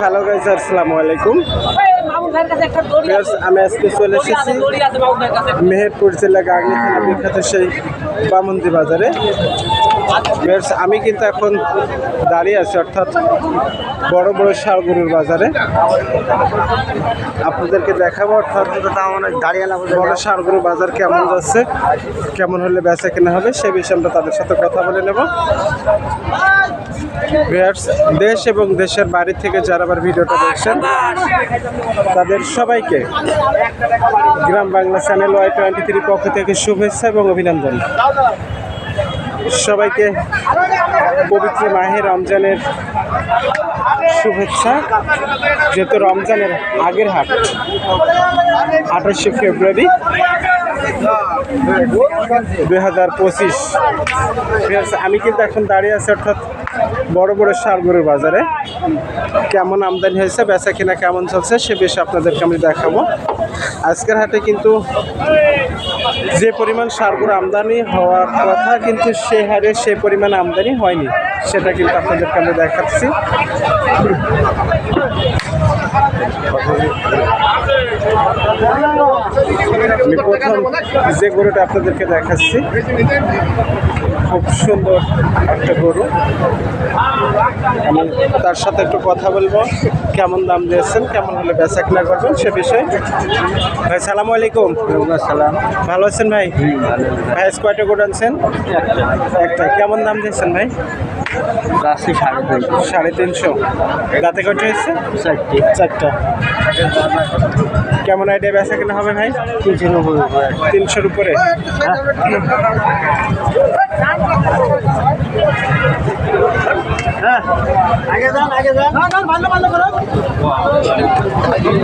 Hello guys আসসালামু আলাইকুম। আমি আজকে চলে এসেছি মেহেরপুর জেলা গাগনি থানা বিখ্যাত সেই বামন্দি বাজারে। Viewers, আমি কিন্তু এখন দাঁড়িয়ে আছি অর্থাৎ বড় বড় সারগরুর বাজারে। আপনাদেরকে দেখাবো অর্থাৎ দাঁড়িয়ে বড় সারগরুর বাজার কেমন যাচ্ছে কেমন হলে বেচা কেনা হবে সে বিষয়ে আমরা তাদের সাথে কথা বলে নেব। দেশ এবং দেশের বাড়ি থেকে যারা আবার ভিডিওটা দেখছেন, তাদের সবাইকে Gram Bangla channel Y twenty three পক্ষ থেকে শুভেচ্ছা এবং অভিনন্দন। সবাইকে পবিত্র মাহে রমজানের শুভেচ্ছা, যেহেতু রমজানের আগের হাট, আঠাশে ফেব্রুয়ারি দুই হাজার পঁচিশ। আমি কিন্তু এখন দাঁড়িয়ে আছি, অর্থাৎ বড় বড় সারগরুর বাজারে। কেমন আমদানি হয়েছে, বেচা কিনা কেমন চলছে, সে বিষয়ে আপনাদেরকে আমি দেখাবো। আজকের হাটে কিন্তু যে পরিমাণ সারগুলো আমদানি হওয়ার কথা, কিন্তু সে হারে সে পরিমাণ আমদানি হয়নি, সেটা কিন্তু আপনাদেরকে আমি দেখাচ্ছি। আমি প্রথম যে গরুটা আপনাদেরকে দেখাচ্ছি খুব সুন্দর একটা গরু। তার সাথে একটু কথা বলব কেমন দাম দিয়েছেন কেমন হলে বেচা কিনা করবেন সে বিষয়ে। ভাই সালাম আলাইকুম। সালাম ভালো আছেন ভাই? ভাই আজ কয়টা গরু আনছেন? একটা। কেমন দাম দিয়েছেন ভাই? রাশি সাড়ে তিনশো। সাড়ে তিনশো। দাঁতে কয়টা হয়েছে? চারটি। চারটা। কেমন আইডিয়া বেচা কিনা হবে ভাই? তিনশো নব্বই উপরে তিনশোর উপরে? যান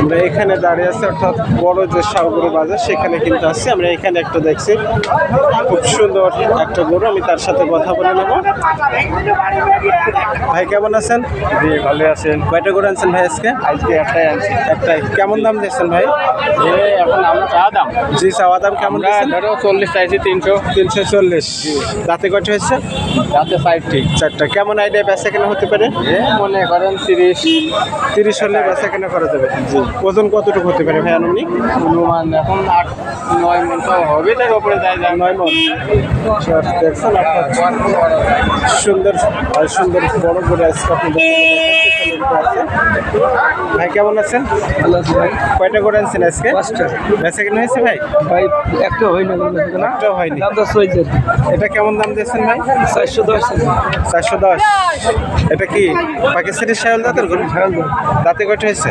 আমরা এখানে দাঁড়িয়ে আছি অর্থাৎ বড় যে সারগরু বাজার সেখানে কিন্তু আসছি আমরা এখানে একটা দেখছি খুব সুন্দর একটা গরু। আমি তার সাথে কথা বলে নেব। ভাই কেমন আছেন? জি ভালো আছেন। কয়টা গরু আনছেন ভাই আজকে? আজকে একটাই আনছি। একটাই। কেমন দাম দিচ্ছেন ভাই? এখন আমরা চা দাম। জি চাওয়া দাম কেমন ধরো চল্লিশ চাইছি তিনশো। তিনশো চল্লিশ। রাতে কয়টা হয়েছে? রাতে ষাটটি। চারটা। কেমন আইডিয়া বেচা কেনা হতে পারে? মনে করেন তিরিশ তিরিশ হলে বেচা কেনা করা যাবে ওজন কতটুকু হতে পারে ভাই আনুমানিক? অনুমান এখন আট নয় মন তো হবে তার উপরে যায় নয় মন। আচ্ছা, দেখছেন আপনার? সুন্দর সুন্দর বড় বড় আজকে আপনাদের ভাই কেমন আছেন? ভালো আছে ভাই। কয়টা করে আনছেন আজকে। বেচা কেনা হয়েছে ভাই? ভাই একটা হয় না একটাও হয়নি। এটা কেমন দাম দিয়েছেন ভাই? চারশো দশ। চারশো দশ। এটা কি পাকিস্তানি শায়ল দাঁতের গরু? দাঁতে। কয়টা হয়েছে?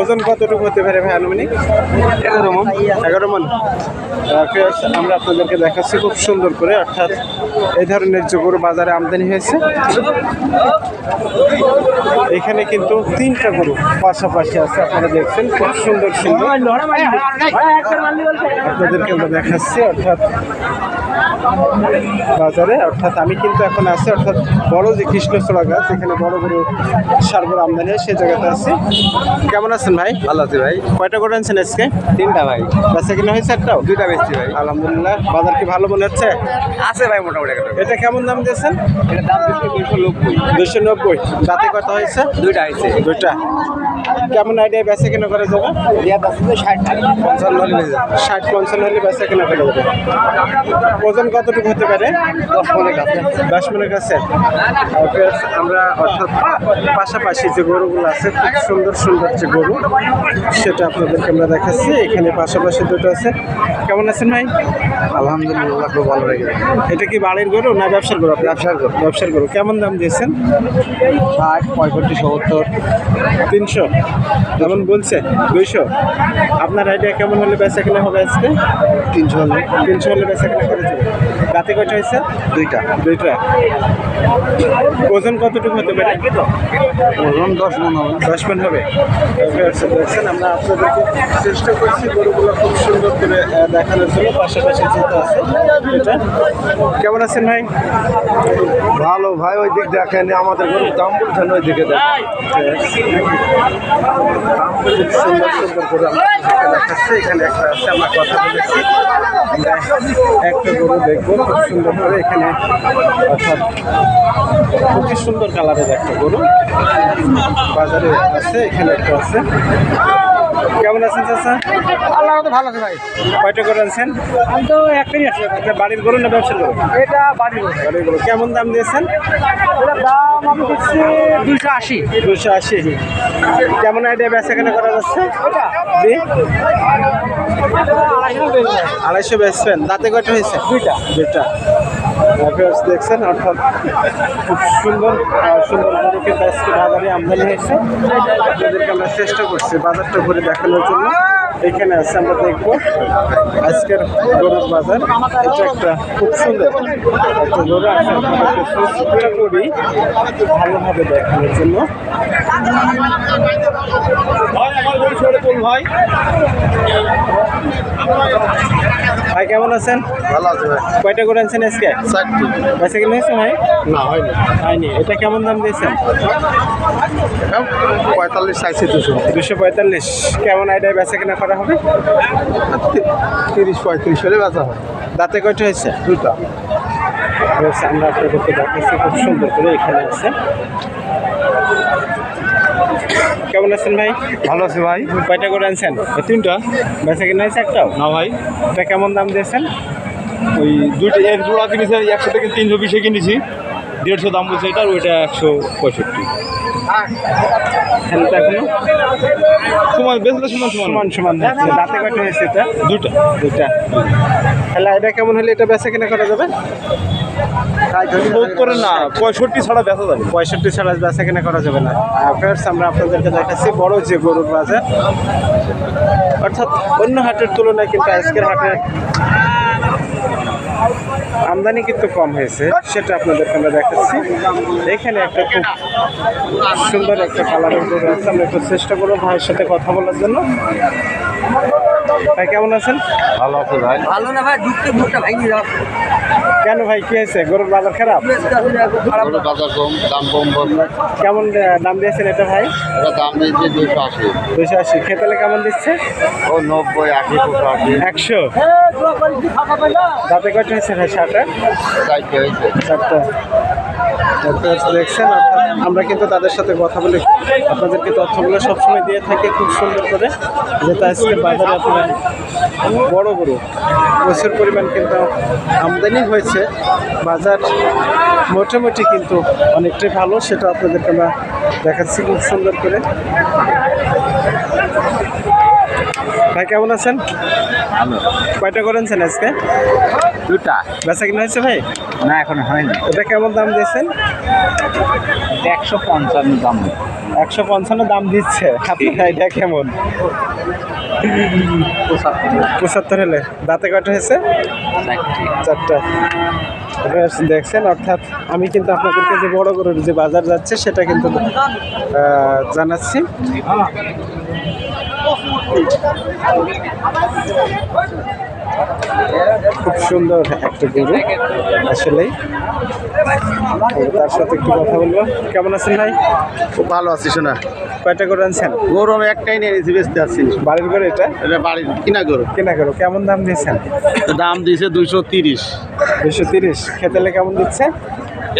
ওজন কতটুকু হতে পারে ভাই আনুমানিক? এগারো মন। এগারো মন। আমরা আপনাদেরকে দেখাচ্ছি খুব সুন্দর করে অর্থাৎ এই ধরনের যে গরু বাজারে আমদানি হয়েছে। এখানে কিন্তু তিনটা গরু পাশাপাশি আছে, আপনারা দেখছেন, খুব সুন্দর সুন্দর আপনাদেরকে আমরা দেখাচ্ছি, অর্থাৎ বাজারে অর্থাৎ আমি কিন্তু এখন আছি অর্থাৎ বড় যে কৃষ্ণচূড়া গাছ এখানে বড় বড় সারগর আমদানি হয় সেই জায়গাতে আছি। কেমন আছেন ভাই? ভালো আছে ভাই। কয়টা করে আনছেন আজকে? তিনটা ভাই। বেচা কিনা হয়েছে একটাও দুইটা বেশি ভাই। আলহামদুলিল্লাহ বাজার কি ভালো মনে হচ্ছে? আছে ভাই মোটামুটি এটা কেমন দাম দিয়েছেন? এটা দাম দিচ্ছে নব্বই। দুশো নব্বই। দাঁতে কত হয়েছে? দুইটা হয়েছে। দুইটা। কেমন আইডিয়া বেচা কিনা করা যাবে? ষাট পঞ্চান্ন হলে ষাট পঞ্চান্ন হলে বেচা কিনা করা যাবে। ওজন কতটুকু হতে পারে? দশ মনের কাছে। দশ মনের কাছে আমরা অর্থাৎ পাশাপাশি যে গরুগুলো আছে খুব সুন্দর সুন্দর যে গরু সেটা আপনাদেরকে আমরা দেখাচ্ছি। এখানে পাশাপাশি দুটো আছে। কেমন আছেন ভাই? আলহামদুলিল্লাহ খুব ভালো লেগে। এটা কি বাড়ির গরু না ব্যবসার গরু ব্যবসার গরু। ব্যবসার গরু। কেমন দাম দিয়েছেন? ষাট পঁয়ষট্টি সত্তর। তিনশো? যেমন বলছে? দুইশো? আপনার আইডিয়া কেমন হলে বেচা কিনা হবে আজকে? তিনশো হলে। তিনশো হলে বেচা কিনা করে যাবে। রাতে কয়টা হয়েছে? দুইটা। দুইটা। ওজন কতটুকু হতে পারে? ওজন দশ মন হবে। দশ মিনিট হবে। দেখছেন আমরা আপনাদেরকে চেষ্টা করছি গরুগুলো খুব সুন্দর করে দেখানোর জন্য। পাশাপাশি যেটা আছে এটা। কেমন আছেন ভাই? ভালো ভাই ওই দিক দেখেন আমাদের গরুর দাম বলছেন ওই দিকে দেখেন। খুব সুন্দর সুন্দর করে আমরা এখানে একটা আছে আমরা কথা বলেছি। একটা গরু দেখব, খুব সুন্দর করে এখানে অর্থাৎ খুবই সুন্দর কালারের একটা গরু বাজারে আছে, এখানে একটা আছে। কেমন আছেন চাচা? আল্লাহ তো ভালো আছে ভাই। কয়টা করে আনছেন? আমি তো একটাই আছে বাড়ির গরু না ব্যবসার গরু? এটা বাড়ি গরু। বাড়ির গরু। কেমন দাম দিয়েছেন? এটার দাম আমি দিচ্ছি দুইশো আশি। দুশো আশি। কেমন আইডিয়া বেচা কেনা করা যাচ্ছে? এটা জি আড়াইশো বেচবেন। দাঁতে কয়টা হয়েছে? দুইটা। দুইটা। দেখছেন, অর্থাৎ খুব সুন্দর সুন্দর বাজারে আমদানি হয়েছে। আপনাদেরকে আমরা চেষ্টা করছি বাজারটা ঘুরে দেখানোর জন্য। এখানে আছে আমরা দেখব। আজকের গরুর বাজার এটা একটা খুব সুন্দর একটা গরু আছে করি ভালোভাবে দেখানোর জন্য। ভাই ভাই কেমন আছেন? ভালো আছে ভাই। কয়টা করে আনছেন আজকে? চারটি। বেচা কিনে হয়েছে ভাই? না হয়নি। হয়নি। এটা কেমন দাম দিয়েছেন? পঁয়তাল্লিশ চাইছি দুশো। দুশো পঁয়তাল্লিশ। কেমন আইডিয়ায় বেচা কিনা করা হবে? তিরিশ পঁয়ত্রিশ হলে বেচা হয় দাঁতে কয়টা হয়েছে? দুটা। আমরা আপনাদেরকে দেখাচ্ছি খুব সুন্দর করে এখানে আছে। কেমন আছেন ভাই? ভালো আছে ভাই। কয়টা করে আনছেন? তিনটা। বেচা কিনা হয়েছে একটাও? না ভাই। এটা কেমন দাম দিয়েছেন? ওই দুইটা এক জোড়া কিনেছি একশো থেকে তিনশো বিশে কিনেছি। দেড়শো দাম বলছে এটা আর ওইটা একশো পঁয়ষট্টি। এখনও সমান বেচলে সমান সমান। সমান যাচ্ছে দাঁতে কয়টা হয়েছে এটা। দুটা তাহলে এটা কেমন হলে এটা বেচা কিনা করা যাবে? করে না পঁয়ষট্টি ছাড়া বেচা যাবে। পঁয়ষট্টি ছাড়া বেচা কেনা করা যাবে না। আমরা আপনাদেরকে দেখাচ্ছি বড় যে গরুর বাজার অর্থাৎ অন্য হাটের তুলনায় কিন্তু আজকের হাটে আমদানি কিন্তু কম হয়েছে, সেটা আপনাদেরকে আমরা দেখাচ্ছি। এখানে একটা খুব সুন্দর একটা কালারের আছে, আমরা একটু চেষ্টা করব ভাইয়ের সাথে কথা বলার জন্য। ভাই কেমন আছেন? ভালো আছে ভাই। ভালো না ভাই ঢুকতে মুখটা ভাঙি যাও কেন ভাই কি হয়েছে? গরুর বাজার খারাপ? খারাপ না। বাজার কম দাম কম কেমন দাম দিয়েছেন এটা ভাই? এটা দাম দিয়েছে দুশো আশি। দুশো আশি। খেতালে কেমন দিচ্ছে? ও নব্বই আশি দুশো আশি। একশো। না? দাঁতে কয়টা হয়েছে ভাই শার্টে চারটে হয়েছে। চারটা। দেখছেন আমরা কিন্তু তাদের সাথে কথা বলে। আপনাদেরকে তথ্যগুলো সবসময় দিয়ে থাকি খুব সুন্দর করে। যেটা আজকে বাজারে আপনার বড় বড় প্রচুর পরিমাণ কিন্তু আমদানি হয়েছে। বাজার মোটামুটি কিন্তু অনেকটাই ভালো সেটা আপনাদেরকে আমরা দেখাচ্ছি খুব সুন্দর করে। ভাই কেমন আছেন? কয়টা করেছেন আজকে? দুটা বেচা কিনা হয়েছে ভাই? না এখন হয়নি। এটা কেমন দাম দিয়েছেন? একশো পঞ্চান্ন দাম। একশো পঞ্চান্ন দাম দিচ্ছে। আপনার আইডিয়া কেমন? পঁচাত্তর। হলে। দাঁতে কয়টা হয়েছে? চারটা। দেখছেন অর্থাৎ আমি কিন্তু আপনাদেরকে যে বড় গরুর যে বাজার যাচ্ছে সেটা কিন্তু জানাচ্ছি। খুব সুন্দর একটা গরু আসলেই। তার সাথে একটু কথা বলব। কেমন আছেন ভাই? খুব ভালো আছি শোনা। কয়টা করে আনছেন? গরু আমি একটাই নিয়ে নিয়েছি বেচতে আসছি। বাড়ির করে এটা? এটা বাড়ির কিনা গরু। কেনা করো কেমন দাম দিয়েছেন? দাম দিয়েছে দুইশো তিরিশ। দুশো তিরিশ। খেতেলে কেমন দিচ্ছে?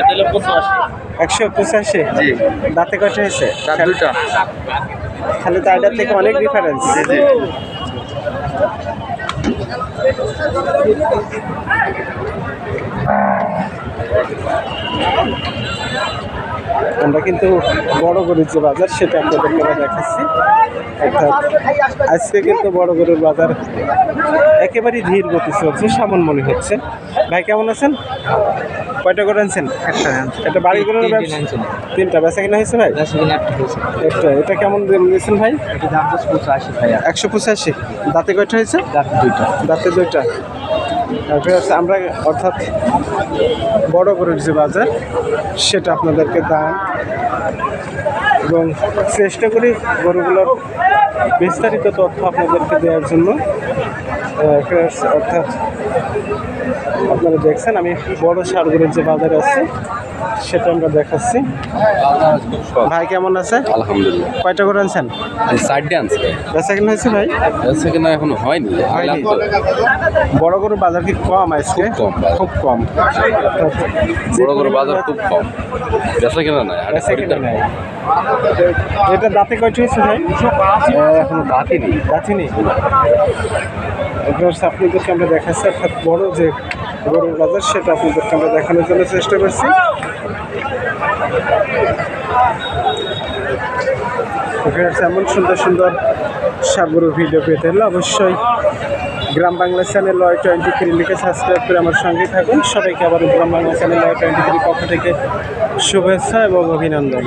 এতে পঁচাশি। একশো পঁচাশি? জি। দাঁতে কয়টা হয়েছে? দুইটা। খালি তাইটার থেকে অনেক ডিফারেন্স জি আমরা কিন্তু বড় গরুর যে বাজার সেটা আপনাদেরকে আমরা দেখাচ্ছি। অর্থাৎ আজকে কিন্তু বড় গরুর বাজার একেবারেই ধীর গতি চলছে সামন মনে হচ্ছে। ভাই কেমন আছেন? কয়টা করে আনছেন? একটা বাড়ি করে তিনটা। বেচা কিনা হয়েছে ভাই? একটা এটা কেমন দিয়েছেন ভাই? একশো পঁচাশি। দাঁতে কয়টা হয়েছে? দাঁতে দুইটা। তারপরে হচ্ছে আমরা অর্থাৎ বড় গরুর যে বাজার, সেটা আপনাদেরকে দাম এবং চেষ্টা করি গরুগুলোর বিস্তারিত তথ্য আপনাদেরকে দেওয়ার জন্য। অর্থাৎ আপনারা দেখছেন আমি বড় সারগুলোর যে বাজারে আছে সেটা আমরা দেখাচ্ছি। ভাই কেমন আছে? আলহামদুলিল্লাহ। কয়টা করে আনছেন? সাইডে আনছে বেচা কিনা হয়েছে ভাই? সেখানে এখনও হয়নি। বড় গরুর বাজার কি কম আজকে? খুব কম খুব কম। বড় বড় বাজার খুব কম। বেচা কেনা নাই বেচা কিনা নাই। এটা দাঁতে কয়টা হয়েছে ভাই? এখনও দাঁতিনি গাছিনি আপনাদেরকে আমরা দেখাচ্ছি, অর্থাৎ বড় যে গরুর বাজার, সেটা আপনাদেরকে আমরা দেখানোর জন্য চেষ্টা করছি। এমন সুন্দর সুন্দর সাগরুর ভিডিও পেতে হলে অবশ্যই গ্রাম বাংলা চ্যানেল লয় টোয়েন্টি থ্রি লিখে সাবস্ক্রাইব করে আমার সঙ্গেই থাকুন। সবাইকে আবার গ্রাম বাংলা চ্যানেল লয় টোয়েন্টি থ্রি পক্ষ থেকে শুভেচ্ছা এবং অভিনন্দন।